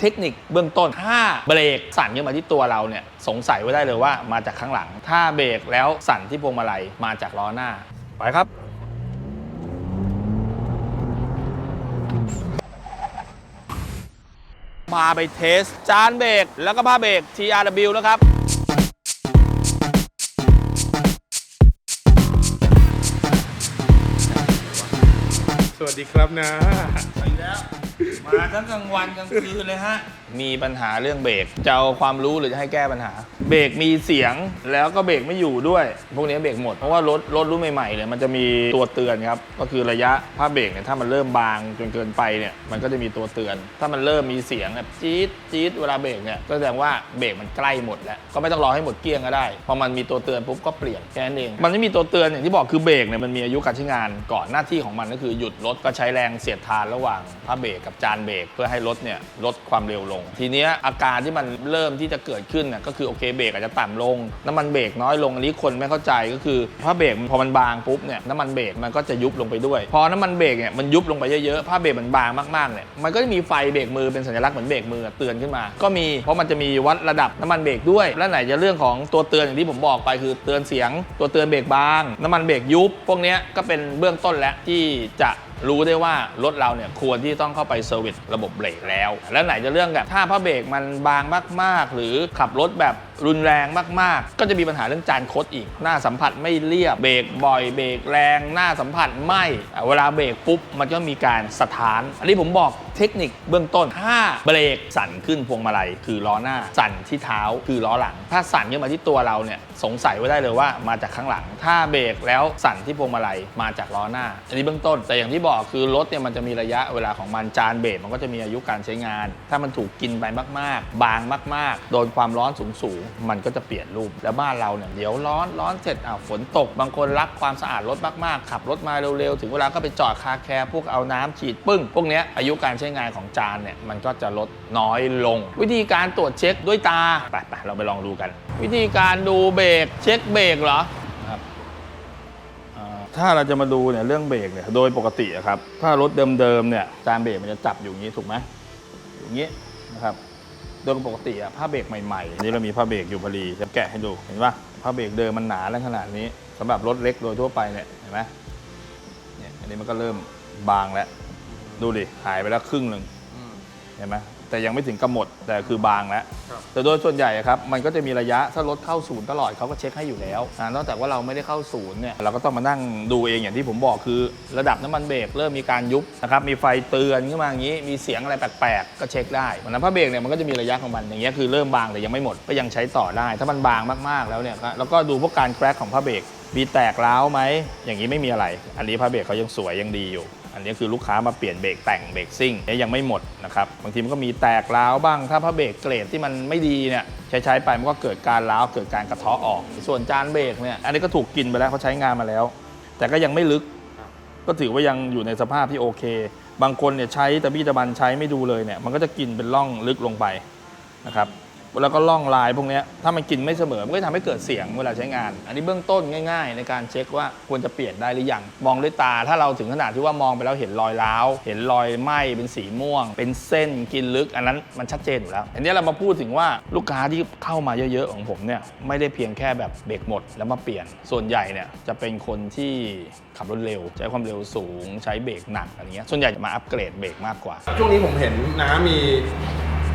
เทคนิคเบื้องต้น ถ้าเบรกสั่นขึ้นมาที่ตัวเราเนี่ยสงสัยไว้ได้เลยว่ามาจากข้างหลัง ถ้าเบรกแล้วสั่นที่พวงมาลัยมาจากล้อหน้า ไปครับมาไปเทส จานเบรกแล้วก็ผ้าเบรก TRW นะครับสวัสดีครับนะไปแล้ว มาทั้งกลางวันกลางคืนเลยฮะ มีปัญหาเรื่องเบรกจะเอาความรู้หรือจะให้แก้ปัญหา เบรกมีเสียงแล้วก็เบรกไม่อยู่ด้วย พวกนี้เบรกหมด เพราะว่ารถรถรุ่นใหม่ๆเนี่ยมันจะมีตัวเตือนครับ ก็คือระยะผ้าเบรกเนี่ยถ้ามันเริ่มบางจนเกินไปเนี่ยมันก็จะมีตัวเตือน ถ้ามันเริ่มมีเสียงแบบจี๊ดจี๊ดเวลาเบรกเนี่ยก็แสดงว่าเบรกมันใกล้หมดแล้วก็ไม่ต้องรอให้หมดเกลี้ยงก็ได้พอมันมีตัวเตือนปุ๊บก็เปลี่ยนแค่นั้นเองมันไม่มีตัวเตือนอย่างที่บอกคือเบรกเนี่ยมันมีอายุการใช้งานก่อนหน้าที่ของมันก็คือหยุดรถก็ใช้แรงเสียดทานระหว่างผ้าเบรกกับจานเบรกเพื่อให้รถเนี่ยลดความเร็วลง ทีเนี้ยอาการที่มันเริ่มที่จะเกิดขึ้นน่ะก็คือโอเคเบรกอาจจะต่ำลง น้ำมันเบรกน้อยลงอันนี้คนไม่เข้าใจก็คือผ้าเบรกพอมันบางปุ๊บเนี่ยน้ำมันเบรกมันก็จะยุบลงไปด้วย พอน้ำมันเบรกเนี่ยมันยุบลงไปเยอะๆผ้าเบรกมันบางมากๆเนี่ยมันก็จะมีไฟเบรกมือเป็นสัญลักษณ์เหมือนเบรกมือเตือนขึ้นมา ก็มีเพราะมันจะมีวัดระดับน้ำมันเบรกด้วย และไหนจะเรื่องของตัวเตือนอย่างที่ผมบอกไปคือเตือนเสียง ตัวเตือนเบรกบาง น้ำมันเบรกยุบพวกเนี้ยก็เป็นเบื้องต้นแล้วที่จะ รู้ได้ว่ารถเราเนี่ยควรที่ต้องเข้าไปเซอร์วิสระบบเบรกแล้ว แล้วไหนจะเรื่องแบบถ้าผ้าเบรกมันบางมาก ๆ หรือขับรถแบบ รุนแรงมากๆ ก็จะมีปัญหาเรื่องจานคดอีก หน้าสัมผัสไม่เรียบ เบรกบ่อย เบรกแรง หน้าสัมผัสไม่เวลาเบรกปุ๊บ มันก็มีการสถาน อันนี้ผมบอกเทคนิคเบื้องต้น ถ้าเบรกสั่นขึ้นพวงมาลัย คือล้อหน้า สั่นที่เท้าคือล้อหลัง ถ้าสั่นขึ้นมาที่ตัวเราเนี่ยสงสัยไว้ได้เลยว่ามาจากข้างหลัง ถ้าเบรกแล้วสั่นที่พวงมาลัยมาจากล้อหน้า อันนี้เบื้องต้น แต่อย่างที่บอกคือรถเนี่ยมันจะมีระยะเวลาของมันจานเบรกมันก็จะมีอายุการใช้งาน ถ้ามันถูกกินไปมากๆ บางมาก ๆ โดนความร้อนสูงมันก็จะเปลี่ยนรูป แล้วบ้านเราเนี่ยเดี๋ยวร้อนร้อนเสร็จอ้าวฝนตก บางคนรักความสะอาดรถมากๆ ขับรถมาเร็วๆ ถึงเวลาก็ไปจอดคาแคร์พวกเอาน้ำฉีดปึ้ง พวกเนี้ยอายุการใช้งานของจานเนี่ยมันก็จะลดน้อยลง วิธีการตรวจเช็คด้วยตาไปไปเราไปลองดูกัน วิธีการดูเบรกเช็คเบรกเหรอครับถ้าเราจะมาดูเนี่ยเรื่องเบรกเนี่ยโดยปกติครับถ้ารถเดิมๆเนี่ยจานเบรกมันจะจับอยู่อย่างนี้ถูกไหมอย่างนี้นะครับ โดยปกติอะผ้าเบรกใหม่ๆอันนี้เรามีผ้าเบรกอยู่พอดีจะแกะให้ดูเห็นปะผ้าเบรกเดิมมันหนาแล้วขนาดนี้สำหรับรถเล็กโดยทั่วไปเนี่ยเห็นไหมเนี่ยอันนี้มันก็เริ่มบางแล้ว ดูดิหายไปแล้วครึ่งหนึ่งเห็นไหม แต่ยังไม่ถึงกำหนดแต่คือบางแล้วครับแต่โดยส่วนใหญ่อะครับมันก็จะมีระยะถ้ารถเข้าศูนย์ตลอดเขาก็เช็คให้อยู่แล้วอ่านอกจากว่าเราไม่ได้เข้าศูนย์เนี่ยเราก็ต้องมานั่งดูเองอย่างที่ผมบอกคือ ระดับน้ำมันเบรกเริ่มมีการยุบนะครับมีไฟเตือนขึ้นมาอย่างนี้ มีเสียงอะไรแปลกๆก็เช็คได้วันนั้นผ้าเบรกเนี่ยมันก็จะมีระยะของมันอย่างเงี้ยคือเริ่มบางแต่ยังไม่หมดก็ยังใช้ต่อได้ ถ้ามันบางมากๆแล้วเนี่ยก็แล้วก็ดูพวกการแกรกของผ้าเบรกมีแตกร้าวไหมอย่างนี้ไม่มีอะไร อันนี้ผ้าเบรกเขายังสวยยังดีอยู่ อันนี้คือลูกค้ามาเปลี่ยนเบรกแต่งเบรกซิ่งเนี่ยยังไม่หมดนะครับบางทีมันก็มีแตกร้าวบ้าง ถ้าผ้าเบรกเกรดที่มันไม่ดีเนี่ยใช้ใช้ไปมันก็เกิดการร้าวเกิดการกระเทาะออก ส่วนจานเบรกเนี่ยอันนี้ก็ถูกกินไปแล้วเขาใช้งานมาแล้ว แต่ก็ยังไม่ลึก ก็ถือว่ายังอยู่ในสภาพที่โอเค บางคนเนี่ยใช้ตะบี้ตะบันใช้ไม่ดูเลยเนี่ยมันก็จะกินเป็นร่องลึกลงไปนะครับ แล้วก็ล่องลายพวกนี้ถ้ามันกินไม่เสมอ มันก็ทำให้เกิดเสียงเวลาใช้งาน อันนี้เบื้องต้นง่าย ๆ ในการเช็คว่าควรจะเปลี่ยนได้หรือยัง มองด้วยตา ถ้าเราถึงขนาดที่ว่ามองไปแล้วเห็นรอยร้าว เห็นรอยไหม้เป็นสีม่วง เป็นเส้นกินลึก อันนั้นมันชัดเจนอยู่แล้ว อันนี้เรามาพูดถึงว่าลูกค้าที่เข้ามาเยอะๆของผมเนี่ยไม่ได้เพียงแค่แบบเบรกหมดแล้วมาเปลี่ยน ส่วนใหญ่เนี่ยจะเป็นคนที่ขับรถเร็ว ใช้ความเร็วสูง ใช้เบรกหนักอะไรเงี้ย ส่วนใหญ่จะมาอัปเกรดเบรกมากกว่า ช่วงนี้ผมเห็นนะมี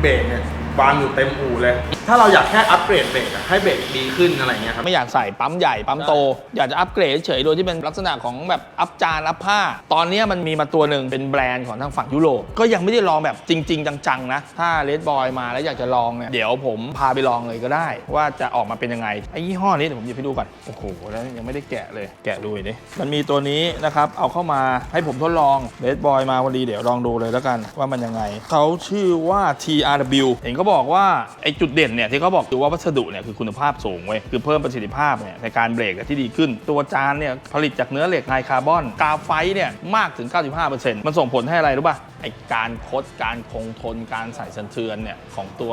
เบรกเนี่ยวางอยู่เต็มอู่เลย ถ้าเราอยากแค่อัปเกรดเบรกอะให้เบรกดีขึ้นอะไรเงี้ยครับ ไม่อยากใส่ปั๊มใหญ่ปั๊มโต อยากจะอัปเกรดเฉยๆโดยที่เป็นลักษณะของแบบอัพจานอัพผ้า ตอนนี้มันมีมาตัวหนึ่งเป็นแบรนด์ของทางฝั่งยุโรป ก็ยังไม่ได้ลองแบบจริง ๆ จังๆ นะ ถ้าเลดบอยมาแล้วอยากจะลองเนี่ย เดี๋ยวผมพาไปลองเลยก็ได้ ว่าจะออกมาเป็นยังไง ไอ้ยี่ห้อนี้เดี๋ยวผมหยิบให้ดูก่อน โอ้โห แล้วยังไม่ได้แกะเลย แกะดูหน่อยดิ มันมีตัวนี้นะครับ เอาเข้ามาให้ผมทดลองเลดบอยมาพอดีเดี๋ยวลองดูเลยแล้วกันว่ามันยังไงเขาชื่อว่า TRW เห็นเขาบอกว่าไอ้จุดเด่นเนี่ยที่เขาบอกคือว่าวัสดุเนี่ยคือคุณภาพสูงเว้ยคือเพิ่มประสิทธิภาพเนี่ยในการเบรกที่ดีขึ้น ตัวจานเนี่ยผลิตจากเนื้อเหล็กไฮคาร์บอนกาไฟเนี่ยมากถึง 95%มันส่งผลให้อะไรรู้ป่ะไอ้การคดการคงทนการใส่สันเทือนเนี่ยของตัว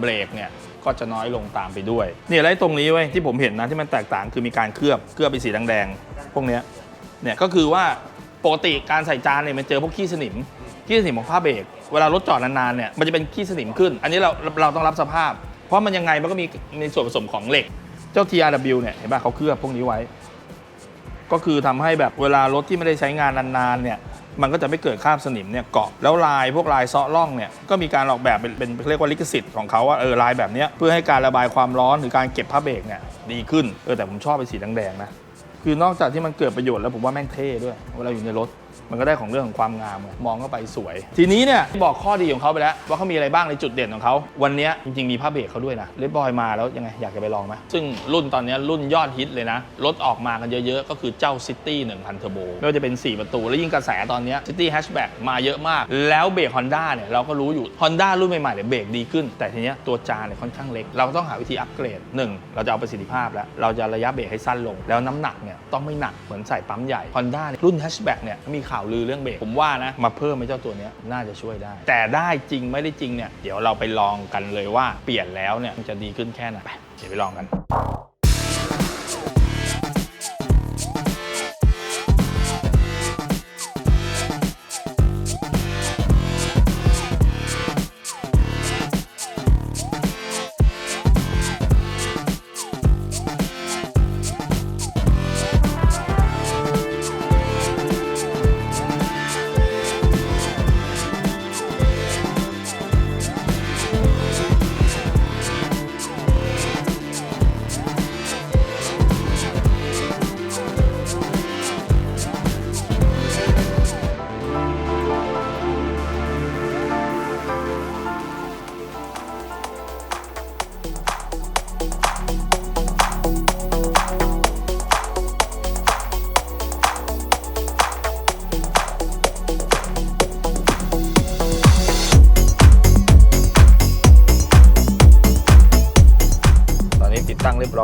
เบรกเนี่ยก็จะน้อยลงตามไปด้วยเนี่ยอะไรตรงนี้เว้ยที่ผมเห็นนะที่มันแตกต่างคือมีการเคลือบเคลือบเป็นสีแดงๆพวกเนี้ยเนี่ยก็คือว่าปกติการใส่จานเนี่ยมันเจอพวกขี้สนิม ขี้สนิมของผ้าเบรกเวลารถจอดนานๆเนี่ยมันจะเป็นขี้สนิมขึ้น อันนี้เราเราต้องรับสภาพ เพราะมันยังไงมันก็มีในส่วนผสมของเหล็ก เจ้า TRW เนี่ยเห็นป่ะเขาเคลือบพวกนี้ไว้ ก็คือทำให้แบบเวลารถที่ไม่ได้ใช้งานนานๆเนี่ยมันก็จะไม่เกิดคราบสนิมเนี่ยเกาะแล้วลายพวกลายเซาะร่องเนี่ยก็มีการออกแบบเป็นเป็นเรียกว่าลิขสิทธิ์ของเขาว่าเออลายแบบนี้เพื่อให้การระบายความร้อนหรือการเก็บผ้าเบรกเนี่ยดีขึ้นเออแต่ผมชอบเป็นสีแดงๆนะคือนอกจากที่มันเกิดประโยชน์แล้วผมว่าแม่งเท่ด้วยเวลาอยู่ในรถ มันก็ได้ของเรื่องของความงามไงมองเข้าไปสวย ทีนี้เนี่ยบอกข้อดีของเขาไปแล้ว ว่าเขามีอะไรบ้างในจุดเด่นของเขา วันนี้จริงๆมีผ้าเบรกเขาด้วยนะเลดบอยมาแล้วยังไงอยากจะไปลองไหมซึ่งรุ่นตอนนี้รุ่นยอดฮิตเลยนะ รถออกมากันเยอะๆ ก็คือเจ้า City 1000 Turbo ไม่ว่าจะเป็น 4 ประตู แล้วยิ่งกระแสตอนนี้ City Hatchback มาเยอะมาก แล้วเบรก Honda เนี่ยเราก็รู้อยู่ Honda รุ่นใหม่ๆเนี่ยเบรกดีขึ้น แต่ทีนี้ตัวจานเนี่ยค่อนข้างเล็ก เราก็ต้องหาวิธีอัปเกรดหนึ่งเราจะเอาประสิทธิภาพแล้ว เราจะระยะเบรกให้สั้นลง แล้วน้ำหนักเนี่ยต้องไม่หนักเหมือนใส่ปั๊มใหญ่ Honda รุ่น Hatchback เนี่ยมีข่าวลือเรื่องเบรกผมว่านะ มาเพิ่มให้เจ้าตัวเนี้ยน่าจะช่วยได้ แต่ได้จริงไม่ได้จริงเนี่ยเดี๋ยวเราไปลองกันเลยว่าเปลี่ยนแล้วเนี่ยมันจะดีขึ้นแค่ไหนไปเดี๋ยวไปลองกันตอน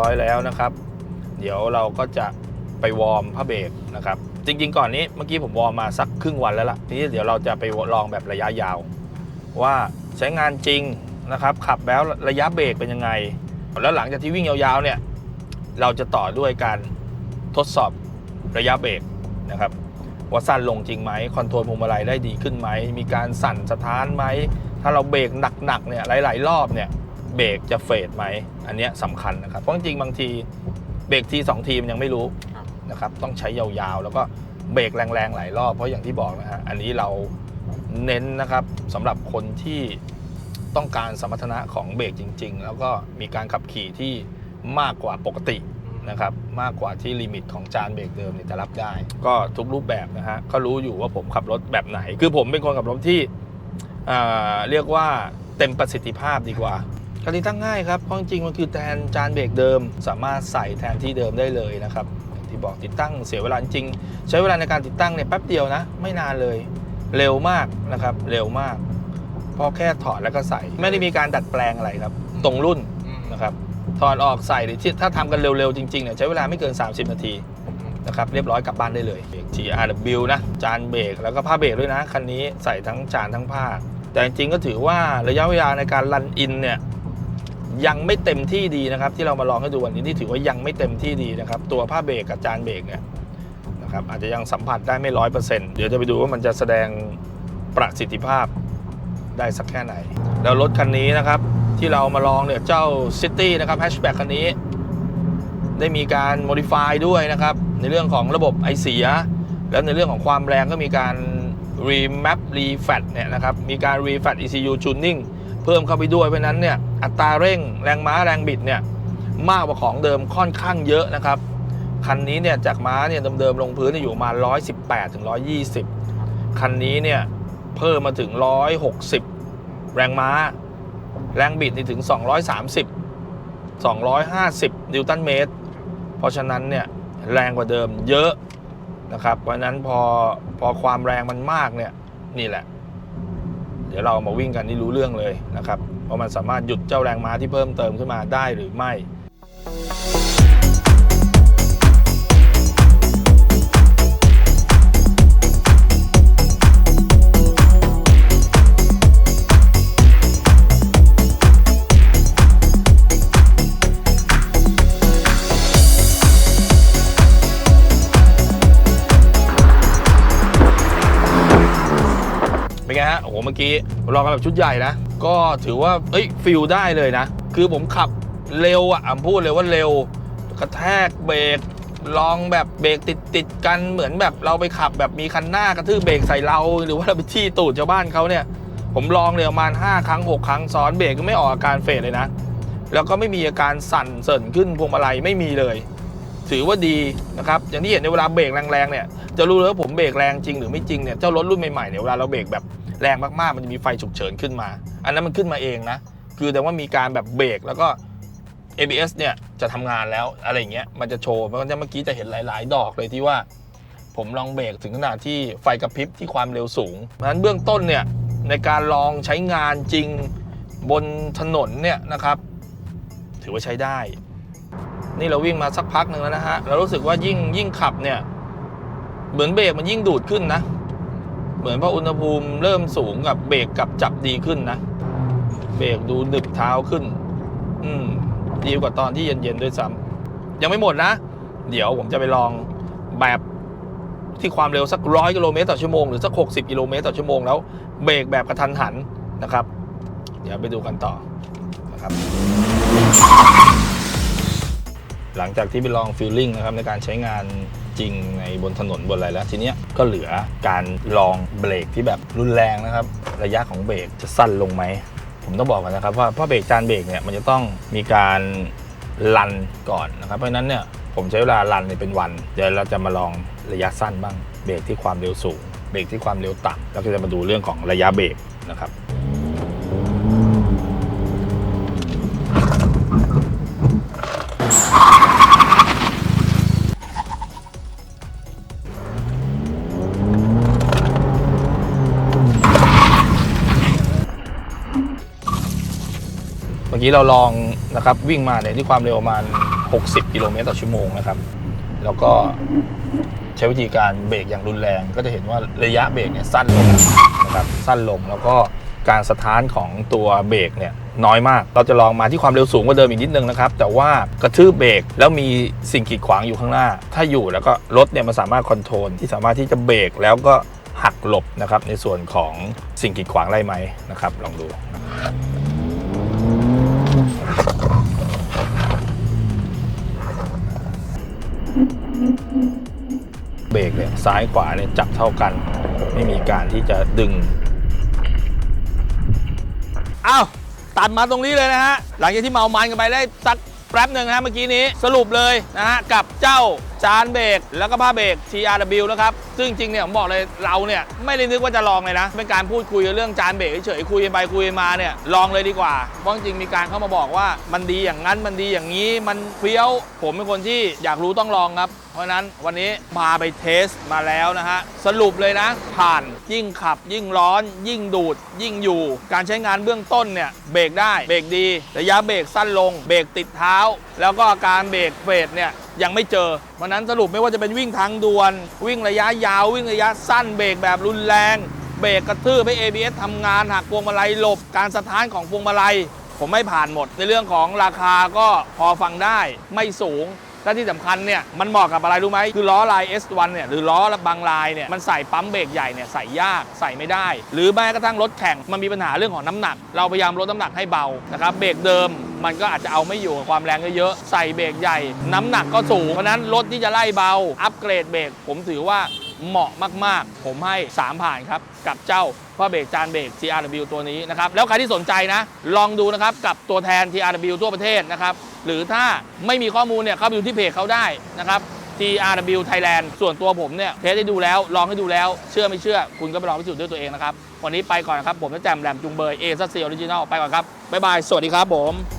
อยแล้วนะครับ เดี๋ยวเราก็จะไปวอร์มผ้าเบรกนะครับ จริง ๆ ก่อนนี้เมื่อกี้ผมวอร์มมาสักครึ่งวันแล้วล่ะทีนี้เดี๋ยวเราจะไปลองแบบระยะยาว ว่าใช้งานจริงนะครับ ขับแล้วระยะเบรกเป็นยังไง แล้วหลังจากที่วิ่งยาวๆเนี่ยเราจะต่อด้วยการทดสอบระยะเบรกนะครับว่าสั้นลงจริงไหมคอนโทรลพวงมาลัยได้ดีขึ้นไหมมีการสั่นสะท้านไหมถ้าเราเบรกหนักๆเนี่ยหลาย ๆ รอบเนี่ย เบรกจะเฟดไหม อันเนี้ยสำคัญนะครับ เพราะจริงๆบางทีเบรกทีสองทีมนยังไม่รู้นะครับ ต้องใช้ยาวๆ แล้วก็เบรกแรงๆ หลายรอบ เพราะอย่างที่บอกนะฮะ อันนี้เราเน้นนะครับสำหรับคนที่ต้องการสมรรถนะของเบรกจริง ๆ แล้วก็มีการขับขี่ที่มากกว่าปกตินะครับ มากกว่าที่ลิมิตของจานเบรกเดิมเนี่ยจะรับได้ ก็ทุกรูปแบบนะฮะ ก็รู้อยู่ว่าผมขับรถแบบไหน คือผมเป็นคนขับรถที่เรียกว่าเต็มประสิทธิภาพดีกว่า การติดตั้งง่ายครับเพราะจริงมันคือแทนจานเบรกเดิม สามารถใส่แทนที่เดิมได้เลยนะครับที่บอกติดตั้งเสียเวลาจริง ใช้เวลาในการติดตั้งเนี่ยแป๊บเดียวนะ ไม่นานเลย เร็วมากนะครับ เร็วมากพอแค่ถอดแล้วก็ใส่ ไม่ได้มีการดัดแปลงอะไรครับ ตรงรุ่นนะครับถอดออกใส่หรือที่ถ้าทำกันเร็วๆจริงๆเนี่ยใช้เวลาไม่เกิน 30 นาทีนะครับเรียบร้อยกลับบ้านได้เลยเบรก GRW นะจานเบรกแล้วก็ผ้าเบรกด้วยนะคันนี้ใส่ทั้งจานทั้งผ้าแต่จริงๆก็ถือว่าระยะเวลาในการรันอินเนี่ย ยังไม่เต็มที่ดีนะครับ ที่เรามาลองให้ดูวันนี้นี่ถือว่ายังไม่เต็มที่ดีนะครับ ตัวผ้าเบรกกับจานเบรกเนี่ยนะครับอาจจะยังสัมผัสได้ไม่ร้อยเปอร์เซ็นต์เดี๋ยวจะไปดูว่ามันจะแสดงประสิทธิภาพได้สักแค่ไหน แล้วรถคันนี้นะครับที่เรามาลองเนี่ยเจ้า City นะครับแฮชแบ็กคันนี้ ได้มีการ modify ด้วยนะครับ ในเรื่องของระบบไอเสีย แล้วในเรื่องของความแรงก็มีการ remap refat เนี่ยนะครับ มีการ refat ECU tuning เพิ่มเข้าไปด้วยเพราะนั้นเนี่ย อัตราเร่งแรงม้าแรงบิดเนี่ยมากกว่าของเดิมค่อนข้างเยอะนะครับ คันนี้เนี่ยจากม้าเนี่ยเดิมๆลงพื้นอยู่มา118ถึง120 คันนี้เนี่ยเพิ่มมาถึง 160 แรงม้า แรงบิดนี่ถึง 230 250 นิวตันเมตร เพราะฉะนั้นเนี่ยแรงกว่าเดิมเยอะนะครับ เพราะนั้นพอพอความแรงมันมากเนี่ยนี่แหละ เดี๋ยวเรามาวิ่งกันนี่รู้เรื่องเลยนะครับ ว่ามันสามารถหยุดเจ้าแรงม้าที่เพิ่มเติมขึ้นมาได้หรือไม่ เมื่อกี้ลองกันแบบชุดใหญ่นะ ก็ถือว่าเอ้ยฟิลได้เลยนะ คือผมขับเร็วอะอะพูดเลยว่าเร็ว กระแทกเบรกลองแบบเบรกติดติดกันเหมือนแบบเราไปขับแบบมีคันหน้ากระทืบเบรกใส่เรา หรือว่าเราไปที่ตูดชาวบ้านเขาเนี่ย ผมลองเลยประมาณ 5 ครั้ง 6 ครั้งซ้อนเบรกก็ไม่ออกอาการเฟดเลยนะ แล้วก็ไม่มีอาการสั่นเสรินขึ้นพวงมาลัยไม่มีเลย ถือว่าดีนะครับ อย่างที่เห็นในเวลาเบรกแรงๆเนี่ยจะรู้เลยว่าผมเบรกแรงจริงหรือไม่จริงเนี่ยเจ้ารถรุ่นใหม่ๆเนี่ยเวลาเราเบรกแบบ แรงมากๆ มันจะมีไฟฉุกเฉินขึ้นมา อันนั้นมันขึ้นมาเองนะ คือแต่ว่ามีการแบบเบรกแล้วก็ ABS เนี่ยจะทำงานแล้วอะไรอย่างเงี้ย มันจะโชว์มันจะเมื่อกี้จะเห็นหลาย ๆ ดอกเลยที่ว่า ผมลองเบรกถึงขนาดที่ไฟกระพริบที่ความเร็วสูง เพราะฉะนั้นเบื้องต้นเนี่ยในการลองใช้งานจริงบนถนนเนี่ยนะครับ ถือว่าใช้ได้ นี่เราวิ่งมาสักพักหนึ่งแล้วนะฮะ เรารู้สึกว่ายิ่งยิ่งขับเนี่ย เหมือนเบรกมันยิ่งดูดขึ้นนะ เหมือนพออุณหภูมิเริ่มสูงกับเบรกกับจับดีขึ้นนะ เบรกดูหนึบเท้าขึ้น อืมดีกว่าตอนที่เย็นๆด้วยซ้ำยังไม่หมดนะ เดี๋ยวผมจะไปลองแบบที่ความเร็วสักร้อยกิโลเมตรต่อชั่วโมงหรือสัก 60กิโลเมตรต่อชั่วโมงแล้วเบรกแบบกระทันหันนะครับ เดี๋ยวไปดูกันต่อนะครับ หลังจากที่ไปลองฟีลลิ่งนะครับในการใช้งาน จริงในบนถนนบนอะไรแล้ว ทีเนี้ยก็เหลือการลองเบรกที่แบบรุนแรงนะครับ ระยะของเบรกจะสั้นลงไหม ผมต้องบอกกันนะครับว่าเพราะเบรกจานเบรกเนี่ยมันจะต้องมีการลันก่อนนะครับ เพราะนั้นเนี่ยผมใช้เวลาลันเป็นวัน เดี๋ยวเราจะมาลองระยะสั้นบ้าง เบรกที่ความเร็วสูง เบรกที่ความเร็วต่ำแล้วก็จะมาดูเรื่องของระยะเบรกนะครับ มื่อกี้เราลองนะครับวิ่งมาเนี่ยที่ความเร็วประมาณ 60 กิโลเมตรต่อชั่วโมงนะครับ แล้วก็ใช้วิธีการเบรกอย่างรุนแรง ก็จะเห็นว่าระยะเบรกเนี่ยสั้นลงนะครับสั้นลงแล้วก็การสะท้านของตัวเบรกเนี่ยน้อยมาก เราจะลองมาที่ความเร็วสูงกว่าเดิมอีกนิดนึงนะครับ แต่ว่ากระทืบเบรกแล้วมีสิ่งกีดขวางอยู่ข้างหน้า ถ้าอยู่แล้วก็รถเนี่ยมันสามารถคอนโทรลที่สามารถที่จะเบรกแล้วก็หักหลบนะครับในส่วนของสิ่งกีดขวางได้ไหมนะครับ ลองดู เบรกเนี่ยซ้ายขวาเนี่ยจับเท่ากัน ไม่มีการที่จะดึงอ้าวตัดมาตรงนี้เลยนะฮะ หลังจากที่เมามันกันไปได้สักแป๊บหนึ่งนะฮะเมื่อกี้นี้สรุปเลยนะฮะกับเจ้า จานเบรกแล้วก็ผ้าเบรก TRW นะครับ ซึ่งจริงเนี่ยผมบอกเลยเราเนี่ยไม่ได้นึกว่าจะลองเลยนะ เป็นการพูดคุยเรื่องจานเบรกเฉยๆคุยไปคุยมาเนี่ยลองเลยดีกว่า เพราะจริงมีการเข้ามาบอกว่ามันดีอย่างนั้นมันดีอย่างนี้มันเฟี้ยว ผมเป็นคนที่อยากรู้ต้องลองครับ เพราะฉะนั้นวันนี้พาไปเทสมาแล้วนะฮะสรุปเลยนะ ผ่านยิ่งขับ ยิ่งร้อน ยิ่งดูด ยิ่งอยู่ การใช้งานเบื้องต้นเนี่ยเบรกได้เบรกดีระยะเบรกสั้นลง เบรกติดเท้า แล้วก็อาการเบรกเฟดเนี่ย ยังไม่เจอวันนั้นสรุปไม่ว่าจะเป็นวิ่งทางด่วน วิ่งระยะยาววิ่งระยะสั้นเบรกแบบรุนแรง เบรกกระทืบให้ ABS ทำงานหักพวงมาลัยหลบการสะท้านของพวงมาลัย ผมไม่ผ่านหมด ในเรื่องของราคาก็พอฟังได้ไม่สูงและที่สำคัญเนี่ยมันเหมาะกับอะไรรู้ไหมคือล้อลาย S1 เนี่ยหรือล้อบางลายเนี่ยมันใส่ปั๊มเบรกใหญ่เนี่ยใส่ยากใส่ไม่ได้ หรือแม้กระทั่งรถแข่งมันมีปัญหาเรื่องของน้ำหนัก เราพยายามลดน้ำหนักให้เบานะครับเบรกเดิม มันก็อาจจะเอาไม่อยู่กับความแรงเยอะๆใส่เบรกใหญ่ น้ำหนักก็สูง เพราะนั้นรถที่จะไล่เบา อัปเกรดเบรกผมถือว่าเหมาะมากๆ ผมให้ 3 ผ่านครับ กับเจ้าผ้าเบรกจานเบรก TRW ตัวนี้นะครับ แล้วใครที่สนใจนะ ลองดูนะครับ กับตัวแทน TRW ทั่วประเทศนะครับ หรือถ้าไม่มีข้อมูลเนี่ยเข้าไปดูที่เพจเขาได้นะครับ TRW Thailand ส่วนตัวผมเนี่ยเทสให้ดูแล้ว ลองให้ดูแล้ว เชื่อไม่เชื่อ คุณก็ไปลองพิสูจน์ด้วยตัวเองนะครับ วันนี้ไปก่อนนะครับ ผมจะแจมแหลมจุงเบยเอซัสซีออริจินอลไปก่อนครับบ๊ายบายสวัสดีครับผม